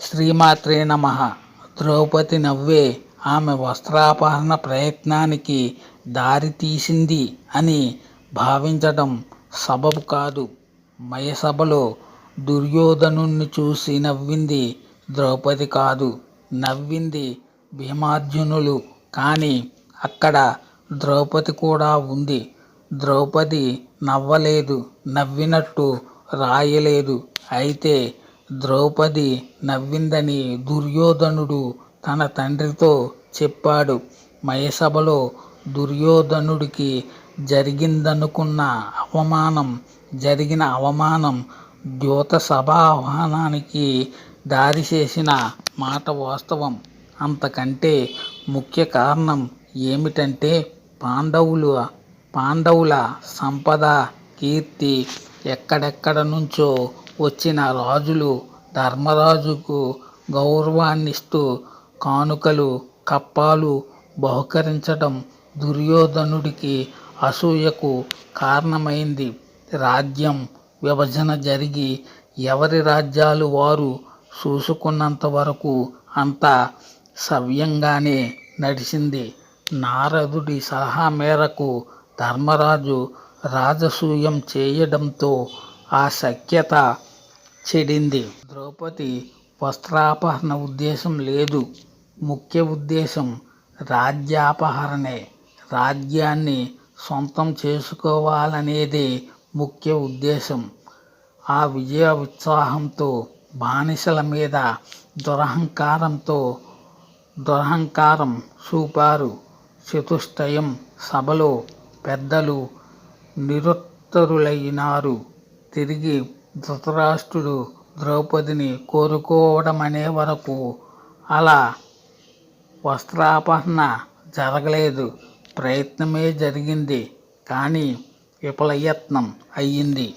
శ్రీమాత్రే నమ. ద్రౌపది నవ్వే ఆమె వస్త్రాపహరణ ప్రయత్నానికి దారి తీసింది అని భావించడం సబబు కాదు. మయసభలో దుర్యోధనుణ్ణి చూసి నవ్వింది ద్రౌపది కాదు. నవ్వింది భీమార్జునులు. కానీ అక్కడ ద్రౌపది కూడా ఉంది. ద్రౌపది నవ్వలేదు. నవ్వినట్టు రాయలేదు. అయితే ద్రౌపది నవ్విందని దుర్యోధనుడు తన తండ్రితో చెప్పాడు. మయసభలో దుర్యోధనుడికి జరిగిందనుకున్న అవమానం జరిగిన అవమానం ద్యోత సభాహ్వానానికి దారి చేసిన మాట వాస్తవం. అంతకంటే ముఖ్య కారణం ఏమిటంటే పాండవులు పాండవుల సంపద కీర్తి ఎక్కడెక్కడ నుంచో వచ్చిన రాజులు ధర్మరాజుకు గౌరవాన్నిస్తూ కానుకలు కప్పాలు బహుకరించడం దుర్యోధనుడికి అసూయకు కారణమైంది. రాజ్యం విభజన జరిగి ఎవరి రాజ్యాలు వారు చూసుకున్నంత వరకు అంతా సవ్యంగానే నడిచింది. నారదుడి సలహా మేరకు ధర్మరాజు రాజసూయం చేయడంతో ఆ సఖ్యత చెడింది. ద్రౌపది వస్త్రాపహరణ ఉద్దేశం లేదు. ముఖ్య ఉద్దేశం రాజ్యాపహరణే. రాజ్యాన్ని సొంతం చేసుకోవాలనేదే ముఖ్య ఉద్దేశం. ఆ విజయ ఉత్సాహంతో బానిసల మీద దురహంకారంతో దురహంకారం చూపారు చతుష్టయం సభలో పెద్దలు నిరుత్తరులైనారు. తిరిగి ధృతరాష్ట్రుడు ద్రౌపదిని కోరుకోవడమనే వరకు అలా వస్త్రాపహరణ జరగలేదు. ప్రయత్నమే జరిగింది. కానీ విఫలయత్నం అయ్యింది.